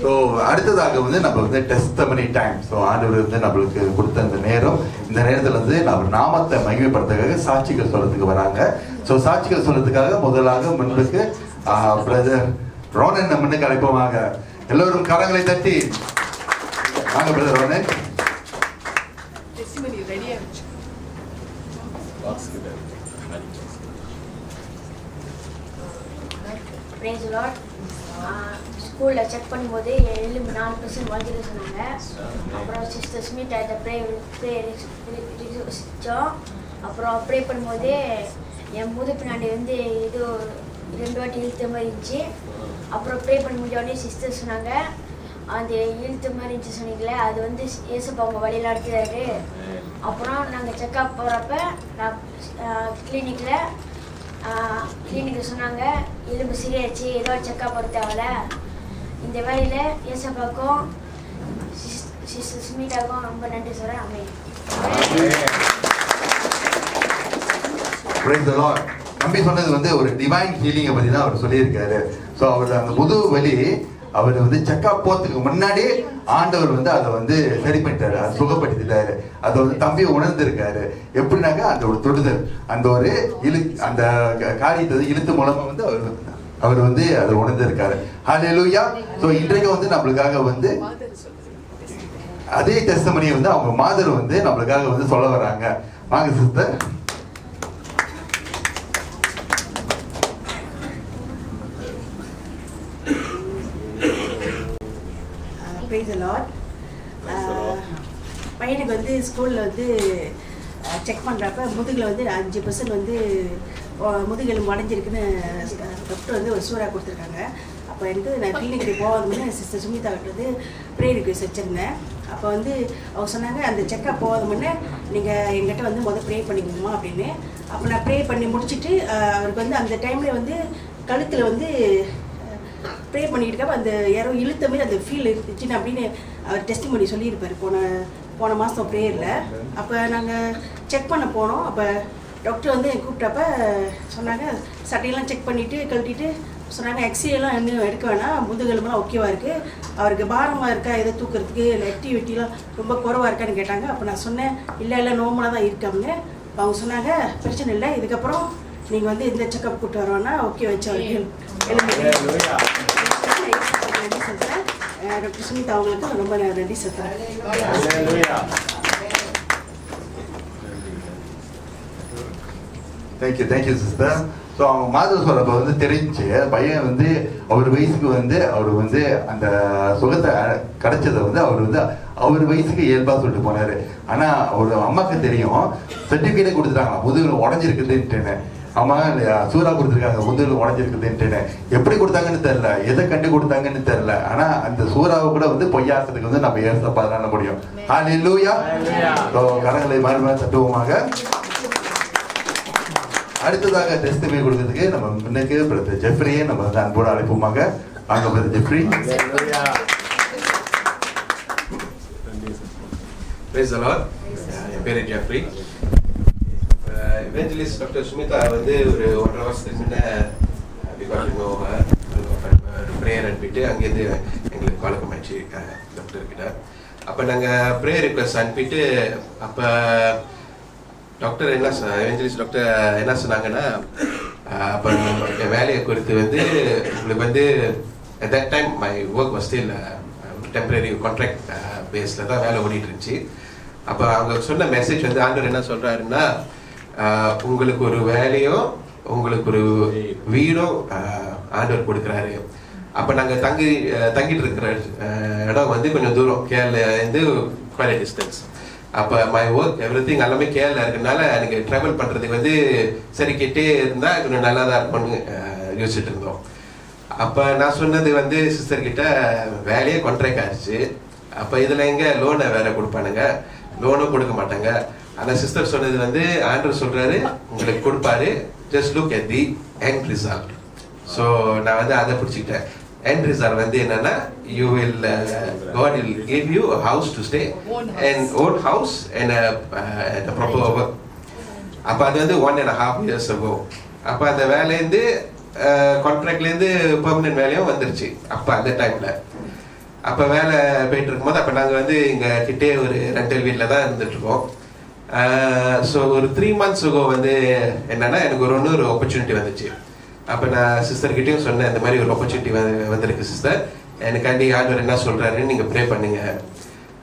So அடுத்ததாக வந்து நம்ம வந்து டெஸ்ட் மணி டைம் ஸோ ஆண்டவர் வந்து நம்மளுக்கு கொடுத்த அந்த நேரம். இந்த நேரத்தில் வந்து நம்ம நாமத்தை மகிமைப்படுத்துறதுக்காக சாட்சிகள் சொல்றதுக்கு வராங்க. ஸோ சாட்சிகள் சொல்றதுக்காக முதலாக முன்புக்கு பிரதர் ரோனன் நம்ம முன்னுக்கு அழைப்போமாக எல்லோரும் கரங்களை தட்டி. வாங்க பிரதர் ரோனன். லாட் ஸ்கூலில் செக் பண்ணும்போது எலும்பு நாலு பர்சன்ட் வாங்கிட்டு சொன்னாங்க. அப்புறம் சிஸ்டர் ஸ்மித் அதை ப்ரே ப்ரே வச்சோம் அப்புறம் ப்ரே பண்ணும்போது என் முது பின்னாடி வந்து இது ரெண்டு வாட்டி இழுத்த மாதிரி இருந்துச்சு. அப்புறம் ப்ரே பண்ண முடிஞ்ச சிஸ்டர் சொன்னாங்க. அந்த இழுத்த மாதிரி இருந்துச்சு சொன்னீங்களே அது வந்து ஏசப்பா அவங்க வழியில் அடுத்துறாரு அப்புறம் நாங்கள் செக்அப் போகிறப்ப நான் கிளினிக்கில் கிளினிக்கில் சொன்னாங்க எலும்பு சரியாச்சு ஏதோ செக்அப் போட தேவையில்ல. இந்த வேலையில் ஏசப்பாக்கும் சிஸ்டர் ஸ்மிதாவுக்கும் ரொம்ப நன்றி சொல்கிறேன் அமை நம்பி சொன்னது வந்து ஒரு டிவைன் ஹீலிங்கை பற்றி தான் அவர் சொல்லியிருக்காரு. ஸோ அவர் அந்த முது வலி அவர் வந்து செக்அப் போகிறதுக்கு முன்னாடி ஆண்டவர் வந்து அதை வந்து சரி பண்ணிட்டாரு. அதை சுகப்படுத்திட்டாரு. அதை வந்து தம்பி உணர்ந்திருக்காரு. எப்படின்னாக்கா அந்த ஒரு தொடுதல் அந்த ஒரு இழு அந்த க- காரியத்தை இழுத்து மூலமாக வந்து அவர் அவர் வந்து அதை உணர்ந்திருக்காரு. ஹalleluya ஸோ இன்றைக்கு வந்து நம்மளுக்காக வந்து அதே டெஸ்டமனியை வந்து அவங்க மாதர் வந்து நம்மளுக்காக வந்து சொல்ல வராங்க. வாங்க சிஸ்டர் ப்ரைஸ் லாட் பையனுக்கு வந்து ஸ்கூலில் வந்து செக் பண்ணுறப்ப முதுகில் வந்து அஞ்சு பர்சன்ட் வந்து அஹ், முதுகெலும்பு உடஞ்சிருக்குன்னு டாக்டர் வந்து ஒரு சூறாக கொடுத்துருக்காங்க. அப்போ வந்து நான் கிளினிக்கு போகாத சிஸ்டர் சுமிதா கிட்ட வந்து ப்ரே ரிக்வெஸ்ட் வச்சுருந்தேன். அப்போ வந்து அவங்க சொன்னாங்க அந்த செக்கப் போகாத முன்னே நீங்கள் எங்கிட்ட வந்து முதல் ப்ரே பண்ணிக்கணுமா அப்படின்னு. அப்போ நான் ப்ரே பண்ணி முடிச்சுட்டு அவருக்கு வந்து அந்த டைமில் வந்து கழுத்தில் வந்து ப்ரே பண்ணிட்டு இருக்கப்போ அந்த யாரோ இழுத்த மாதிரி அந்த ஃபீல் இருந்துச்சுன்னு அப்படின்னு அவர் டெஸ்ட் பண்ணி சொல்லியிருப்பார். போன போன மாதம் ப்ரேயரில் அப்போ நாங்கள் செக் பண்ண போனோம். அப்போ டாக்டர் வந்து கூப்பிட்டப்ப சொன்னாங்க சட்டையெல்லாம் செக் பண்ணிவிட்டு கழட்டிட்டு சொன்னாங்க எக்ஸ்ரேலாம் இன்னும் எடுக்க வேணாம். முதுகெலும்புலாம் ஓகேவா இருக்குது அவருக்கு பாரமாக இருக்கா எதை தூக்குறதுக்கு இல்லை ஆக்டிவிட்டிலாம் ரொம்ப குறவாக இருக்கான்னு கேட்டாங்க. அப்போ நான் சொன்னேன் இல்லை இல்லை நோமலாக தான் இருக்காங்க அவங்க. சொன்னாங்க பிரச்சனை இல்லை. இதுக்கப்புறம் நீங்கள் வந்து எந்த செக்கப் கூப்பிட்டு வரோன்னா ஓகே வச்சு அவருக்கு எழுதி நன்றி சொல்கிறேன் டாக்டர் சுமிதா அவங்களுக்கு ரொம்ப நன்றி சொல்கிறேன் தேங்க்யூ தேங்க்யூ சிஸ்டர் ஸோ அவங்க மாதிரி சொல்கிறப்ப வந்து தெரிஞ்சு பையன் வந்து அவர் வயசுக்கு வந்து அவர் வந்து அந்த சுகத்தை கிடைச்சதை வந்து அவர் வந்து அவர் வயசுக்கு இயல்பாக சொல்லிட்டு போனார். ஆனால் அவர் அம்மாக்கு தெரியும் சர்டிஃபிகேட்டே கொடுத்துட்டாங்க முதுகில் உடஞ்சிருக்குதுன்ட்டுன்னு. ஆமா இல்லையா? சூறா கொடுத்துருக்காங்க. முதுகில் உடஞ்சிருக்குதுன்ட்டுன்னு. எப்படி கொடுத்தாங்கன்னு தெரியல. எதை கண்டு கொடுத்தாங்கன்னு தெரியல. ஆனா அந்த சூறாவை கூட வந்து பொய்யாசத்துக்கு வந்து நம்ம ஏசப்பா தான் முடியும். ஹalleluya ஸோ கரங்களை மறுபடியும் தட்டுவோமாக. அடுத்ததாக டெஸ்டிமே கொடுக்கறதுக்கு நம்ம முன்னுக்கு பிரதர் ஜெஃப்ரியை நம்ம வந்து அன்போடு அழைப்போமாக. வாங்க brother Jeffrey. Praise the Lord. என் பேர் ஜெஃப்ரி. இவெஞ்சலிஸ்ட் டாக்டர் சுமிதா வந்து ஒரு ஒன்றரை வருஷத்துக்கு முன்ன ப்ரேயர் அனுப்பிட்டு அங்கேருந்து எங்களுக்கு வழக்கம் ஆயிடுச்சு டாக்டர் கிட்ட. அப்போ நாங்கள் ப்ரேயர் ரிக்வஸ்ட் அனுப்பிட்டு அப்போ டாக்டர் என்ன எவெஞ்சலிஸ்ட் டாக்டர் என்ன சொன்னாங்கன்னா அப்போ என் வேலையை குறித்து வந்து உங்களுக்கு வந்து at that time my work was still temporary contract பேஸில் தான் வேலை ஓடிட்டு இருந்துச்சு. அப்போ அவங்க சொன்ன மெசேஜ் வந்து ஆண்டவர் என்ன சொல்கிறாருன்னா உங்களுக்கு ஒரு வேலையோ உங்களுக்கு ஒரு வீடோ ஆண்டவர் கொடுக்குறாரு. அப்போ நாங்கள் தங்கி தங்கிட்டு இருக்கிற இடம் வந்து கொஞ்சம் தூரம். கேரளேருந்து குவாலிட்டி டிஸ்டன்ஸ் அப்போ மை ஒர்க் எவ்ரி திங் எல்லாமே கேரளா இருக்கிறதுனால எனக்கு ட்ராவல் பண்ணுறதுக்கு வந்து சரி கிட்டே இருந்தால் கொஞ்சம் நல்லா தான் இருக்கும்னு யோசிச்சுட்டு இருந்தோம். அப்போ நான் சொன்னது வந்து சிஸ்டர் கிட்ட வேலையே கான்ட்ராக்ட் ஆயிடுச்சு. அப்போ இதில் எங்கே லோனை வேற கொடுப்பானுங்க. லோனும் கொடுக்க மாட்டாங்க. ஆனால் சிஸ்டர் சொன்னது வந்து ஆண்டர் சொல்றாரு உங்களுக்கு கொடுப்பாரு. Just look at the end result so நான் வந்து அதை பிடிச்சிக்கிட்டேன். End ரிசல்ட் வந்து என்னன்னா you will God will give you house to stay Own house. And own house and proper work அப்போ அது வந்து one and half years ago. அப்போ அந்த வேலையிலேருந்து கான்ட்ராக்ட்லேருந்து பெர்மனன்ட் வேலையும் வந்துருச்சு. அப்போ அந்த டைமில் அப்போ வேலை போயிட்டு இருக்கும்போது அப்போ நாங்கள் வந்து இங்கே கிட்டே ஒரு ரெண்டல் வீட்டில் தான் இருந்துட்டுருக்கோம் ஸோ ஒரு த்ரீ மந்த்ஸ் வந்து என்னன்னா எனக்கு ஒரு ஒன்று ஒரு ஆப்பர்ச்சுனிட்டி வந்துச்சு. அப்போ நான் சிஸ்டர்கிட்டையும் சொன்னேன் இந்த மாதிரி ஒரு ஆப்பர்ச்சுனிட்டி வந்து வந்திருக்கு சிஸ்டர் எனக்காண்டி ஆண்டவர் என்ன சொல்கிறாருன்னு நீங்கள் ப்ரே பண்ணுங்க.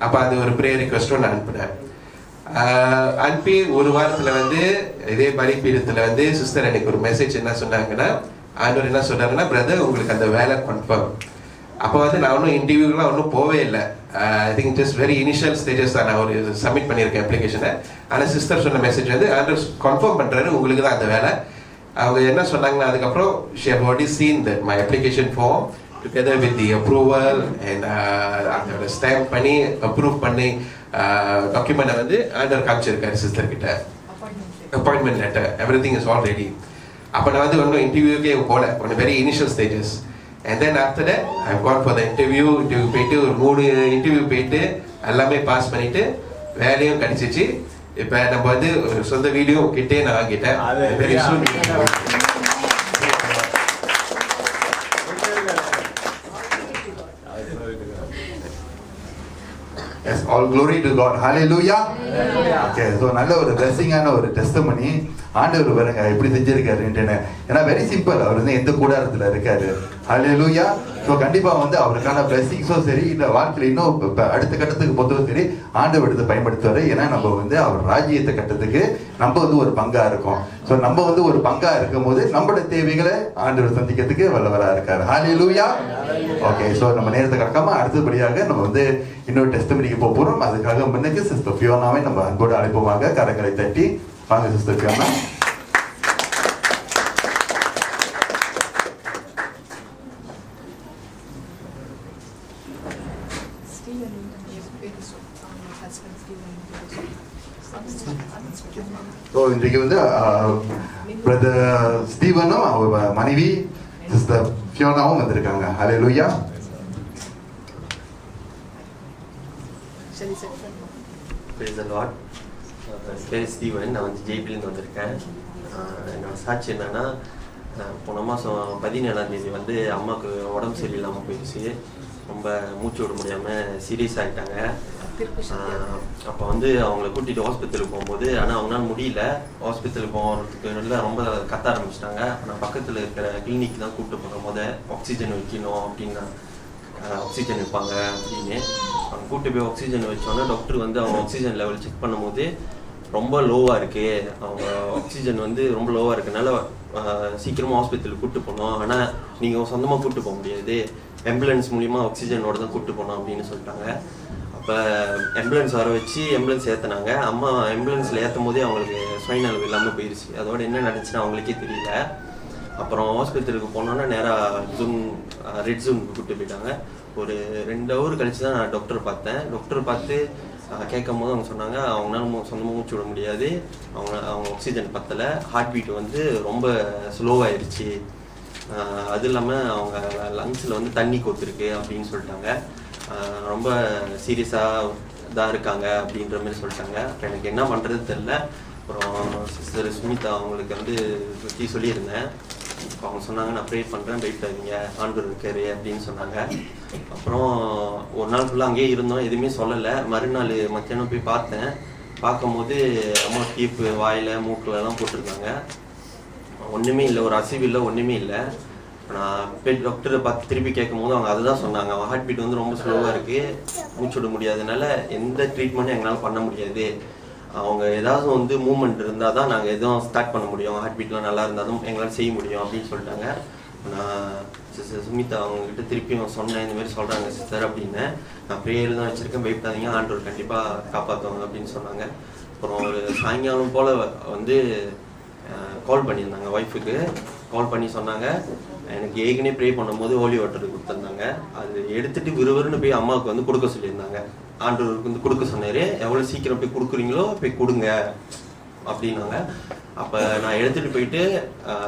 அப்போ அது ஒரு ப்ரே ரிக்வெஸ்ட்டும் நான் அனுப்பினேன். அனுப்பி ஒரு வாரத்தில் வந்து இதே பலிப்பீடத்தில் வந்து சிஸ்டர் எனக்கு ஒரு மெசேஜ் என்ன சொன்னாங்கன்னா ஆண்டவர் என்ன சொல்கிறாருன்னா பிரதர் உங்களுக்கு அந்த வேலை கன்ஃபார்ம் அப்போ வந்து நான் ஒன்றும் இன்டர்வியூலாம் ஒன்றும் போவே இல்லை. I think just very initial stages தான் நான் ஒரு சப்மிட் பண்ணியிருக்கேன் அப்ளிகேஷனை ஆனால் சிஸ்டர் சொன்ன மெசேஜ் வந்து ஆண்டவர் கன்ஃபார்ம் பண்ணுறாரு உங்களுக்கு தான் அந்த வேலை. அவங்க என்ன சொன்னாங்கன்னா அதுக்கப்புறம் she have already seen that my application form together with the approval and அதோட ஸ்டாம்ப் பண்ணி அப்ரூவ் பண்ணி டாக்குமெண்ட்டை வந்து ஆண்டர் காமிச்சிருக்காரு சிஸ்டர் கிட்ட. Appointment letter everything is all ready அப்போ நான் வந்து ஒன்றும் இன்டர்வியூக்கே போகல ஒன்று very initial stages and then after that I got for the interview interview போயிட்டு ஒரு மூணு இன்டர்வியூ போயிட்டு எல்லாமே பாஸ் பண்ணிட்டு வேலையும் கிடைச்சிச்சு. இப்போ நம்ம வந்து ஒரு சொந்த வீடியோ கிட்டே நான் வாங்கிட்டேன். Yes all glory to God. Hallelujah. Okay so நல்ல ஒரு பிளெஸிங்கான ஒரு டெஸ்டமனி ஆண்டவர் பாருங்க எப்படி செஞ்சிருக்காருன்ட்டுன்னு. ஏன்னா வெரி சிம்பிள் அவர் வந்து எந்த கூடாரத்தில் இருக்காரு. ஹalleluya ஸோ கண்டிப்பாக வந்து அவருக்கான பிளெஸிங்ஸும் சரி இந்த வாழ்க்கையில் இன்னும் இப்போ அடுத்த கட்டத்துக்கு பொறுத்தவரை சரி ஆண்டவர் எடுத்து பயன்படுத்துவார். ஏன்னா நம்ம வந்து அவர் ராஜ்யத்தை கட்டத்துக்கு நம்ம வந்து ஒரு பங்காக இருக்கோம். ஸோ நம்ம வந்து ஒரு பங்காக இருக்கும் போது நம்மளோட தேவைகளை ஆண்டவர் சந்திக்கிறதுக்கு வெல்லவராக இருக்கார். ஹாலி லூயா ஓகே ஸோ நம்ம நேரத்தை கடக்காம அடுத்தபடியாக நம்ம வந்து இன்னொரு டெஸ்ட் மணிக்கு போக போகிறோம் அதுக்காக முன்னுக்கு சிஸ்டர் ஃபியோனாவை நம்ம அன்போடு அழைப்போமாக கரங்களை தட்டி வாங்க சிஸ்டர் ஃபியோனா இன்றைக்கு வந்து பிரதர் ஸ்டீவனும் அவர் மனைவி சிஸ்டர் ஃபியோனாவும் வந்திருக்காங்க. Lord. Uh, பேர் ஸ்டீவன். நான் வந்து ஜேபிலேருந்து வந்திருக்கேன். என்னோட சாட்சி என்னன்னா போன மாதம் பதினேழாம் தேதி வந்து அம்மாவுக்கு உடம்பு சரியில்லாமல் போயிடுச்சு. ரொம்ப மூச்சு விட முடியாமல் சீரியஸ் ஆகிட்டாங்க அப்போ வந்து அவங்கள கூட்டிகிட்டு ஹாஸ்பிட்டலுக்கு போகும்போது ஆனால் அவங்களால முடியல. ஹாஸ்பிட்டலுக்கு போகிறதுக்கு நல்லா ரொம்ப கத்த ஆரம்பிச்சிட்டாங்க. ஆனால் பக்கத்தில் இருக்கிற கிளினிக் தான் கூப்பிட்டு போகிற போது ஆக்சிஜன் வைக்கணும் அப்படின்னா ஆக்சிஜன் வைப்பாங்க அப்படின்னு. அவங்க கூட்டு போய் ஆக்சிஜன் வச்சோன்னே டாக்டர் வந்து அவங்க ஆக்சிஜன் லெவல் செக் பண்ணும்போது ரொம்ப லோவாக இருக்கு. அவங்க ஆக்சிஜன் வந்து ரொம்ப லோவாக இருக்கனால ஆஹ், சீக்கிரமா ஹாஸ்பிட்டலுக்கு கூட்டு போகணும். ஆனால் நீங்கள் சொந்தமாக கூட்டு போக முடியாது. ஆம்புலன்ஸ் மூலியமா ஆக்சிஜனோட தான் கூட்டு போகணும் அப்படின்னு சொல்லிட்டாங்க. அப்போ ஆம்புலன்ஸ் வர வச்சு ஆம்புலன்ஸ் ஏற்றினாங்க அம்மா ஆம்புலன்ஸில் ஏற்றும் போதே அவங்களுக்கு ஸ்வைன் அளவு இல்லாமல் போயிடுச்சு அதோட என்ன நடந்துச்சுன்னு அவங்களுக்கே தெரியல. அப்புறம் ஹாஸ்பிட்டலுக்கு போனோன்னா நேராக ஜூம் ரெட் ஜூம் கூப்பிட்டு போயிட்டாங்க. ஒரு ரெண்டு ஹவர் கழிச்சு தான் நான் டாக்டர் பார்த்தேன். டாக்டர் பார்த்து கேட்கும் போது அவங்க சொன்னாங்க அவங்களால சொந்தமாக மூச்சு விட முடியாது. அவங்க அவங்க ஆக்சிஜன் பத்தலை. ஹார்ட் பீட் வந்து ரொம்ப ஸ்லோவாயிருச்சு அது இல்லாமல் அவங்க லங்ஸில் வந்து தண்ணி கொத்துருக்கு அப்படின்னு சொல்லிட்டாங்க. ரொம்ப சீரியஸாக தான் இருக்காங்க அப்படின்ற மாதிரி சொல்லிட்டாங்க. அப்புறம் எனக்கு என்ன பண்ணுறது தெரில அப்புறம் சிஸ்டர் சுமிதா அவங்களுக்கு வந்து பற்றி சொல்லியிருந்தேன். இப்போ அவங்க சொன்னாங்க நான் ப்ரே பண்ணுறேன் பயப்படாதீங்க ஆண்டவர் இருக்காரு அப்படின்னு சொன்னாங்க. அப்புறம் ஒரு நாள் ஃபுல்லாக அங்கேயே இருந்தோம். எதுவுமே சொல்லலை. மறுநாள் மத்தியானம் போய் பார்த்தேன். பார்க்கும்போது அம்மா கீப்பு வாயில் மூக்கிலலாம் எல்லாம் போட்டிருந்தாங்க. ஒன்றுமே இல்லை ஒரு அசைவு இல்லை ஒன்றுமே இல்லை. நான் பெட் டாக்டரை பார்த்து திருப்பி கேட்கும் போது அவங்க அதுதான் சொன்னாங்க. அவங்க ஹார்ட் பீட் வந்து ரொம்ப ஸ்லோவாக இருக்குது மூச்சு விட முடியாதனால எந்த ட்ரீட்மெண்ட்டும் எங்களால் பண்ண முடியாது. அவங்க ஏதாவது வந்து மூமெண்ட் இருந்தால் தான் நாங்கள் எதுவும் ஸ்டார்ட் பண்ண முடியும். ஹார்ட் பீட்லாம் நல்லா இருந்தாலும் எங்களால் செய்ய முடியும் அப்படின்னு சொல்லிட்டாங்க. நான் சிஸ்டர் சுமிதா அவங்ககிட்ட திருப்பியும் சொன்னேன். இந்த மாதிரி சொல்கிறாங்க சிஸ்டர் அப்படின்னு. நான் ப்ரேயர் தான் வச்சுருக்கேன். பயப்படாதீங்க. ஆண்டவர் கண்டிப்பாக காப்பாற்றுவாங்க அப்படின்னு சொன்னாங்க. அப்புறம் ஒரு சாயங்காலம் போல் வந்து கால் பண்ணியிருந்தாங்க ஒய்ஃபுக்கு கால் பண்ணி சொன்னாங்க. எனக்கு ஏற்கனவே ப்ரே பண்ணும்போது ஹோலி வாட்டர் கொடுத்துருந்தாங்க. அது எடுத்துட்டு விறுவிறுன்னு போய் அம்மாவுக்கு வந்து கொடுக்க சொல்லியிருந்தாங்க. ஆண்டவருக்கு வந்து கொடுக்க சொன்னாரு. எவ்வளோ சீக்கிரம் போய் கொடுக்குறீங்களோ போய் கொடுங்க. அப்படின்னாங்க. அப்போ நான் எடுத்துகிட்டு போயிட்டு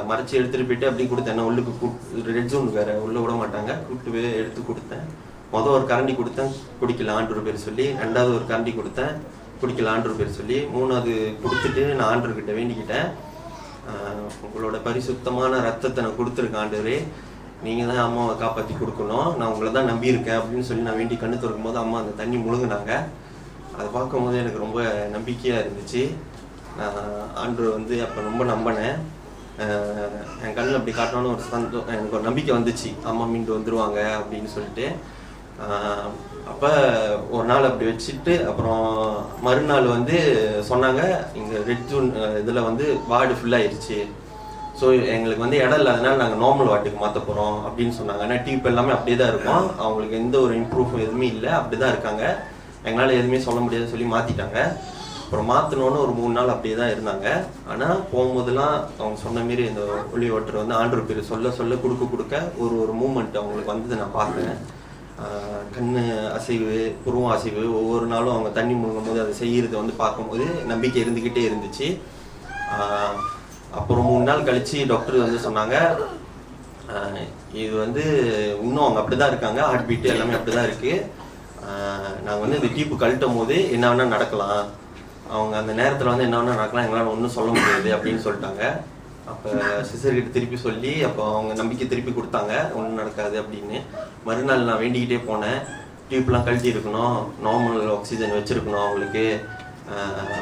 மறைச்சி எடுத்துகிட்டு போயிட்டு அப்படி கொடுத்தேன். நான் உள்ளுக்கு ரெட் ஜோன் வேற உள்ள விட மாட்டாங்க. கூப்பிட்டு போய் எடுத்து கொடுத்தேன். மொதல் ஒரு கரண்டி கொடுத்தேன். குடிக்கல ஆண்டவர் பேர் சொல்லி. ரெண்டாவது ஒரு கரண்டி கொடுத்தேன். குடிக்கல ஆண்டவர் பேர் சொல்லி. மூணாவது கொடுத்துட்டு நான் ஆண்டவர்கிட்ட வேண்டிக்கிட்டேன். உங்களோட பரிசுத்தமான ரத்தத்தை நான் கொடுத்துருக்கேன் ஆண்டவரே. நீங்கள் தான் அம்மாவை காப்பாற்றி கொடுக்கணும். நான் உங்களை தான் நம்பியிருக்கேன் அப்படின்னு சொல்லி நான் வேண்டி கண்ணு திறக்கும் போது அம்மா அந்த தண்ணி முழுங்குனாங்க அதை பார்க்கும்போது எனக்கு ரொம்ப நம்பிக்கையாக இருந்துச்சு. நான் ஆண்டு வந்து அப்போ ரொம்ப நம்பினேன். என் கண்ணில் அப்படி காட்டணும்னு ஒரு சந்தோ எனக்கு ஒரு நம்பிக்கை வந்துச்சு. அம்மா மீண்டு வந்துருவாங்க அப்படின்னு சொல்லிட்டு. அப்போ ஒரு நாள் அப்படி வச்சுட்டு அப்புறம் மறுநாள் வந்து சொன்னாங்க இங்கே ரெட் ஜூன் இதில் வந்து வார்டு ஃபுல்லாகிடுச்சு ஸோ எங்களுக்கு வந்து இடம் இல்லாதனால நாங்கள் நார்மல் வார்டுக்கு மாற்ற போகிறோம் அப்படின்னு சொன்னாங்க. ஆனால் டியூப் எல்லாமே அப்படியே தான் இருக்கும் அவங்களுக்கு எந்த ஒரு இம்ப்ரூவ் எதுவுமே இல்லை. அப்படி தான் இருக்காங்க. எங்களால் எதுவுமே சொல்ல முடியாதுன்னு சொல்லி மாற்றிட்டாங்க அப்புறம் மாற்றினோன்னு ஒரு மூணு நாள் அப்படியே தான் இருந்தாங்க. ஆனால் போகும்போதெல்லாம் அவங்க சொன்ன மாரி இந்த ஒளி ஓட்டர் வந்து ஆண்டவர் பேர் சொல்ல சொல்ல கொடுக்க கொடுக்க ஒரு ஒரு மூமெண்ட் அவங்களுக்கு வந்தது நான் பார்த்தேன் கண் கண்ணு அசைவு புருவம் அசைவு ஒவ்வொரு நாளும் அவங்க தண்ணி முழுங்கும் போது அதை செய்கிறத வந்து பார்க்கும்போது நம்பிக்கை இருந்துக்கிட்டே இருந்துச்சு. அப்புறம் மூணு நாள் கழித்து டாக்டர் வந்து சொன்னாங்க இது வந்து இன்னும் அவங்க அப்படிதான் இருக்காங்க ஹார்ட் பீட்டு எல்லாமே அப்படிதான் தான் இருக்குது நாங்கள் வந்து இந்த டீப்பு கழட்டும் போது என்ன வேணால் நடக்கலாம். அவங்க அந்த நேரத்தில் வந்து என்ன வேணால் நடக்கலாம் எங்களால் ஒன்றும் சொல்ல முடியாது அப்படின்னு சொல்லிட்டாங்க. அப்போ சிசர்கிட்ட திருப்பி சொல்லி அப்போ அவங்க நம்பிக்கை திருப்பி கொடுத்தாங்க. ஒன்றும் நடக்காது அப்படின்னு. மறுநாள் நான் வேண்டிக்கிட்டே போனேன். டியூப்லாம் கழட்டி இருக்கணும். நார்மல் ஆக்சிஜன் வச்சுருக்கணும் அவங்களுக்கு.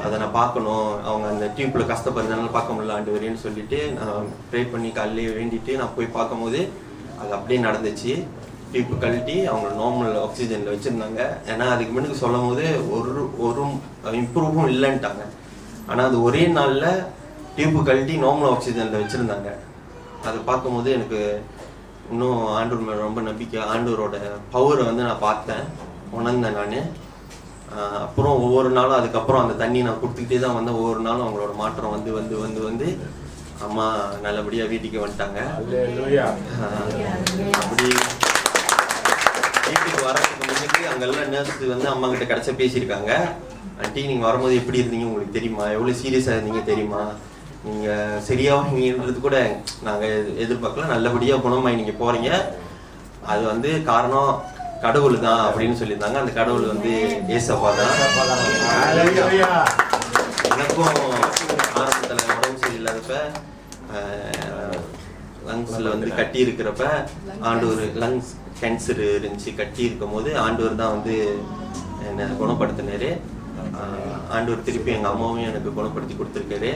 அதை நான் பார்க்கணும். அவங்க அந்த டியூப்பில் கஷ்டப்படுறதுனால பார்க்க முடியல ஆண்டு வரேன்னு சொல்லிட்டு நான் ப்ரே பண்ணி காலையிலே வேண்டிட்டு நான் போய் பார்க்கும்போது அது அப்படியே நடந்துச்சு. டியூப் கழட்டி அவங்க நார்மல் ஆக்சிஜனில் வச்சுருந்தாங்க. ஏன்னா அதுக்கு முன்னுக்கு சொல்லும் போது ஒரு ஒரு இம்ப்ரூவும் இல்லைன்ட்டாங்க. ஆனால் அது ஒரே நாளில் டியூப் கழட்டி நார்மல் ஆக்சிஜனில் வச்சுருந்தாங்க. அதை பார்க்கும்போது எனக்கு இன்னும் ஆண்டவர் மேல ரொம்ப நம்பிக்கை. ஆண்டவரோட பவரை வந்து நான் பார்த்தேன். உணர்ந்தேன் நான். அப்புறம் ஒவ்வொரு நாளும் அதுக்கப்புறம் அந்த தண்ணி நான் கொடுத்துக்கிட்டே தான் வந்தேன். ஒவ்வொரு நாளும் அவங்களோட மாற்றம் வந்து வந்து வந்து வந்து அம்மா நல்லபடியாக வீட்டுக்கு வந்துட்டாங்க. அப்படி வீட்டுக்கு வரதுக்கு முன்னுக்கு அங்கெல்லாம் நர்ஸ் வந்து அம்மா கிட்ட கிடைச்ச பேசியிருக்காங்க. ஆண்டி நீங்க வரும்போது எப்படி இருந்தீங்க? உங்களுக்கு தெரியுமா? எவ்வளவு சீரியஸா இருந்தீங்க தெரியுமா? நீங்க சரியாவீங்கன்றது கூட நாங்க எதிர்- எதிர்பார்க்கல. நல்லபடியா குணமாயி நீங்க போறீங்க. அது வந்து காரணம் கடவுள் தான் அப்படின்னு சொல்லியிருந்தாங்க. அந்த கடவுள் வந்து ஏசப்பா தான். எனக்கும் ஆரம்பத்துல உடம்பு சரியில்லாதப்ப லங்ஸ்ல வந்து கட்டி இருக்கிறப்ப ஆண்டவர் லங்ஸ் கேன்சர் இருந்துச்சு. கட்டி இருக்கும் போது ஆண்டவர் தான் வந்து என்னை குணப்படுத்தினாரு. ஆண்டவர் திருப்பி எங்க அம்மாவையும் எனக்கு குணப்படுத்தி கொடுத்துருக்காரு.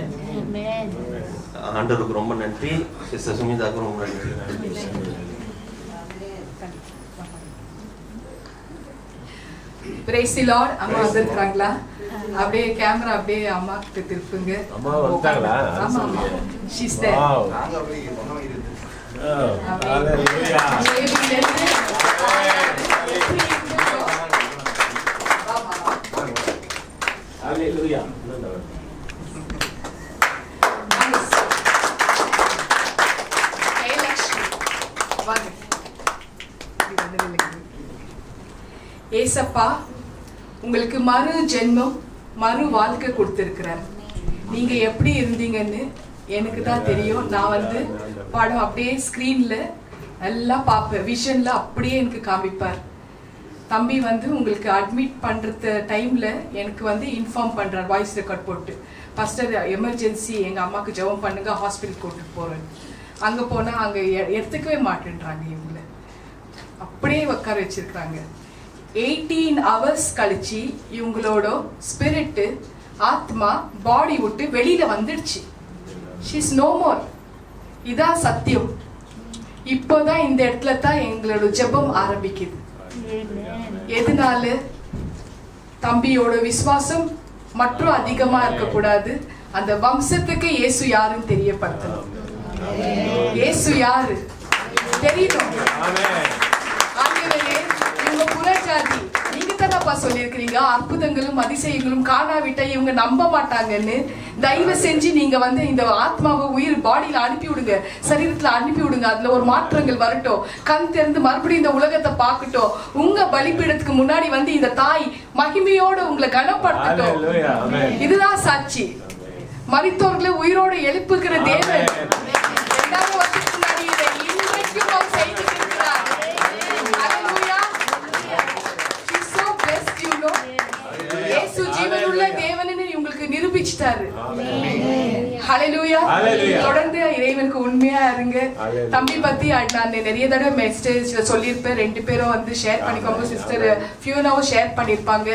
ஆண்டவருக்கு ரொம்ப நன்றி. சிஸ்டர் சுமிதாவுக்கு ரொம்ப நன்றி. Praise the Lord. அம்மா வந்திருக்கிறாங்களா? அப்படியே கேமரா அப்படியே அம்மா கிட்ட திருப்புங்க. அம்மா வந்துட்டாங்களா? ஆமா ஆமா. She's there. நாங்க அப்படி hallelujah. ஏசப்பா உங்களுக்கு மறு ஜென்மம் மறு வாழ்க்கை கொடுத்துருக்கிறார். நீங்க எப்படி இருந்தீங்கன்னு எனக்கு தான் தெரியும். நான் வந்து படம் அப்படியே ஸ்க்ரீன்ல நல்லா பார்ப்பேன். விஷன்ல அப்படியே எனக்கு காமிப்பார். தம்பி வந்து உங்களுக்கு அட்மிட் பண்ணுற டைமில் எனக்கு வந்து இன்ஃபார்ம் பண்ணுறார் வாய்ஸ் ரெக்கார்ட் போட்டு. ஃபஸ்ட்டு எமர்ஜென்சி எங்கள் அம்மாவுக்கு ஜெபம் பண்ணுங்க ஹாஸ்பிட்டல் கூட்டிட்டு போகிறேன் அங்கே போனால் அங்கே எ- எடுத்துக்கவே மாட்டேன்றாங்க இவங்கள. அப்படியே உட்கார வச்சிருக்காங்க எயிட்டீன் ஹவர்ஸ் கழிச்சு இவங்களோட ஸ்பிரிட்டு ஆத்மா பாடி விட்டு வெளியில் வந்துடுச்சு. ஷீஸ் நோ மோர் இதான் சத்தியம். இப்போதான் இந்த இடத்துல தான் எங்களோட ஜெபம் ஆரம்பிக்குது. எதனால தம்பியோட விசுவாசம் மற்றும் அதிகமா இருக்கக்கூடாது? அந்த வம்சத்துக்கு இயேசு யாருன்னு தெரியப்படுத்தணும். இயேசு யாரு? தெரியணும் ஆண்டவரே இவங்க புறஜாதி தானப்பா சொல்லியிருக்கிறீங்க. அற்புதங்களும் அதிசயங்களும் காணாவிட்டா இவங்க நம்ப மாட்டாங்கன்னு தயவு செஞ்சு நீங்க வந்து இந்த ஆத்மாவை உயிர் பாடியில அனுப்பி விடுங்க சரீரத்துல அனுப்பி விடுங்க அதுல ஒரு மாற்றங்கள் வரட்டும். கண் திறந்து மறுபடியும் இந்த உலகத்தை பார்க்கட்டும். உங்க பலிபீடத்துக்கு முன்னாடி வந்து இந்த தாய் மகிமையோட உங்களை கனப்படுத்தட்டும். இதுதான் சாட்சி. மரித்தோர்களை உயிரோட எழுப்புகிற தேவன் இரண்டாயிரம் வருஷத்துக்கு முன்னாடி இதை இன்றைக்கும் அவர் செய்துட்டு இருக்கிறார். Hallelujah. He's so blessed, you know. இயேசு ஜீவனுள்ள தேவன்னு உங்களுக்கு நிரூபிச்சிட்டாரு ஹalleluya ஹalleluya Hallelujah. தொடர்ந்து இறைவனுக்கு உண்மையா இருங்க. தம்பி பத்தி நான் நிறைய தடவை மெசேஜ்ல சொல்லியிருப்பேன். ரெண்டு பேரும் வந்து ஷேர் பண்ணிக்கோங்க. சிஸ்டர் ஃபியூனாவும் ஷேர் பண்ணியிருப்பாங்க.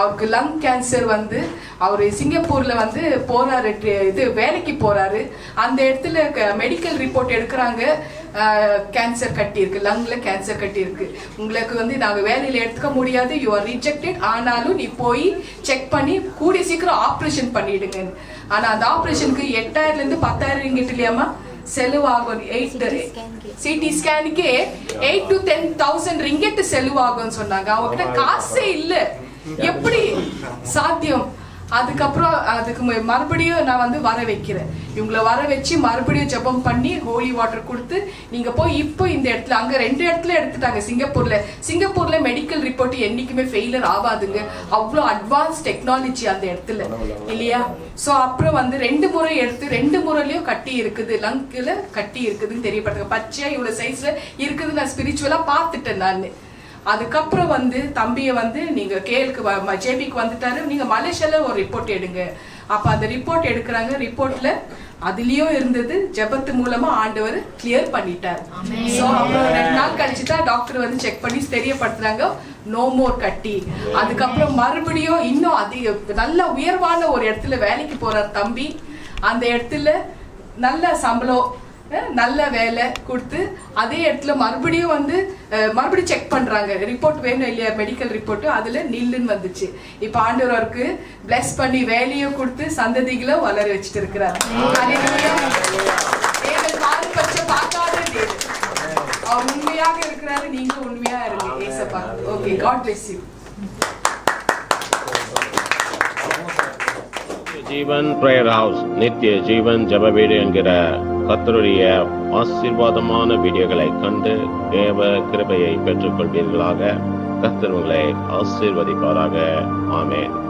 அவருக்கு லங் கேன்சர் வந்து அவர் சிங்கப்பூர்ல வந்து போறாரு இது வேலைக்கு போறாரு. அந்த இடத்துல மெடிக்கல் ரிப்போர்ட் எடுக்கிறாங்க. கேன்சர் கட்டி இருக்கு. லங்ல கேன்சர் கட்டி இருக்கு. உங்களுக்கு வந்து நாங்க வேலையில எடுத்துக்க முடியாது. யூ ஆர் ரிஜெக்டட் ஆனாலும் நீ போய் செக் பண்ணி கூடிய சீக்கிரம் ஆப்ரேஷன் பண்ணிடுங்க. ஆனா அந்த ஆப்ரேஷனுக்கு எட்டாயிரம்ல இருந்து பத்தாயிரம் ரிங்கிட் இல்லையாமா செலவாகும். Eight CT ஸ்கேனுக்கே eight to ten thousand ringgit செலவாகும்னு சொன்னாங்க. அவங்க கிட்ட காசே இல்ல. எப்படி? சாத்தியம். அதுக்கப்புறம் அதுக்கு மறுபடியும் நான் வந்து வர வைக்கிறேன். இவங்கள வர வச்சு மறுபடியும் ஜெபம் பண்ணி ஹோலி வாட்டர் கொடுத்து நீங்க போய் இப்போ இந்த இடத்துல அங்க ரெண்டு இடத்துல எடுத்துட்டாங்க சிங்கப்பூர்ல. சிங்கப்பூர்ல மெடிக்கல் ரிப்போர்ட் என்னைக்குமே ஃபெயிலர் ஆகாதுங்க. அவ்வளோ அட்வான்ஸ் டெக்னாலஜி அந்த இடத்துல. இல்லையா? சோ அப்புறம் வந்து ரெண்டு முறை எடுத்து ரெண்டு முறையிலையும் கட்டி இருக்குது. லங்க்ல கட்டி இருக்குதுன்னு தெரியப்படுத்துங்க. பச்சையா இவ்வளவு சைஸ்ல இருக்குது நான் ஸ்பிரிச்சுவலா பார்த்துட்டேன் நான். அதுக்கப்புறம் வந்து தம்பியை வந்து நீங்க கேளுக்கு ஜேபிக்கு வந்துட்டாரு. நீங்க மலேசியால ஒரு ரிப்போர்ட் எடுங்க. அப்ப அந்த ரிப்போர்ட் எடுக்கிறாங்க. ரிப்போர்ட்ல அதுலயும் இருந்தது ஜெபத்து மூலமா ஆண்டவர் கிளியர் பண்ணிட்டார். சோ அப்புறம் ரெண்டு நாள் கழிச்சு தான் டாக்டர் வந்து செக் பண்ணி தெரியப்படுத்துறாங்க. நோ மோர் கட்டி. அதுக்கப்புறம் மறுபடியும் இன்னும் அதிக நல்ல உயர்வான ஒரு இடத்துல வேலைக்கு போறார் தம்பி. அந்த இடத்துல நல்ல சம்பளம் நல்ல வேலை கொடுத்து அதே இடத்துல மறுபடியும் வந்து மறுபடியும் செக் பண்றாங்க. ரிப்போர்ட் வேணும் இல்லையா? மெடிக்கல் ரிப்போர்ட் அதுல நில்லுன்னு வந்துச்சு. இப்ப ஆண்டவருக்கு பிளஸ் பண்ணி வேலையும் கொடுத்து சந்ததிகளை வளர வச்சுட்டு இருக்கிறார் உண்மையாக இருக்கிறாரு நீங்களும் உண்மையா இருங்க. ஏசப்பா. Okay God bless you Jeevan prayer house நித்திய ஜீவன் ஜெப வீடு என்கிற கர்த்தருடைய ஆசீர்வாதமான வீடியோகளை கண்டு தேவ கிருபையை பெற்றுக்கொள்வீர்களாக. கத்தர் உங்களை ஆசீர்வதிப்பாராக. ஆமேன்.